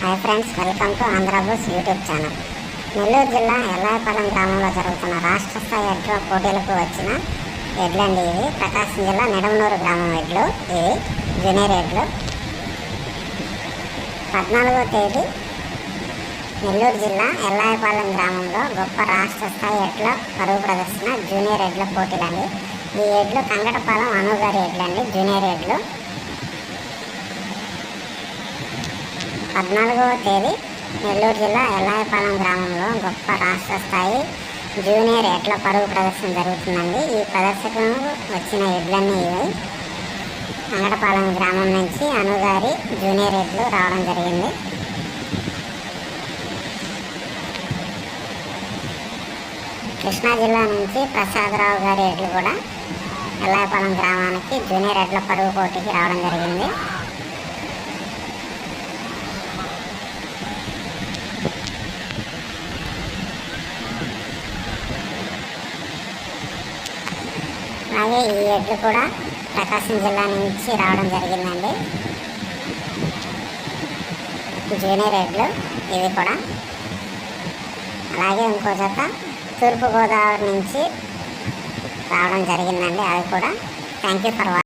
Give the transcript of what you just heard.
Hi friends welcome to ఆంధ్రబూస్ YouTube channel Nellore జిల్లా ఎల్లాయపాలెం గ్రామంలో జరుగుతున్న రాష్ట్ర స్థాయి ఎడ్ల పోటీలకు వచ్చిన ఎడ్లండి ఇవి. ప్రకాశం జిల్లా నిడమనూరు గ్రామం ఎడ్లు ఇవి. జూనియర్ ఎడ్లు. పద్నాలుగో తేదీ నెల్లూరు జిల్లా ఎల్లాయపాలెం గ్రామంలో గొప్ప రాష్ట్ర స్థాయి ఎడ్ల పరుగు ప్రదర్శన జూనియర్ ఎడ్ల పోటీలండి. ఈ ఎడ్లు కంగటపాలెం అనుగారి ఎడ్లండి జూనియర్ ఎడ్లు. పద్నాలుగవ తేదీ నెల్లూరు జిల్లా ఎల్లాయపాలెం గ్రామంలో గొప్ప రాష్ట్ర స్థాయి జూనియర్ ఎడ్ల పరుగు ప్రదర్శన జరుగుతుందండి. ఈ ప్రదర్శనకు వచ్చిన ఎడ్లన్నీ ఇవి. అంగడపాలెం గ్రామం నుంచి అనుగారి జూనియర్ ఎడ్లు రావడం జరిగింది. కృష్ణా జిల్లా నుంచి ప్రసాదరావు గారి ఎడ్లు కూడా ఎల్లాయపాలెం గ్రామానికి జూనియర్ ఎడ్ల పరుగు పోటీకి రావడం జరిగింది. అలాగే ఈ ఎడ్లు కూడా ప్రకాశం జిల్లా నుంచి రావడం జరిగిందండి. జూనియర్ ఎడ్లు ఇవి కూడా. అలాగే ఇంకో జత తూర్పుగోదావరి నుంచి రావడం జరిగిందండి. అవి కూడా. Thank you for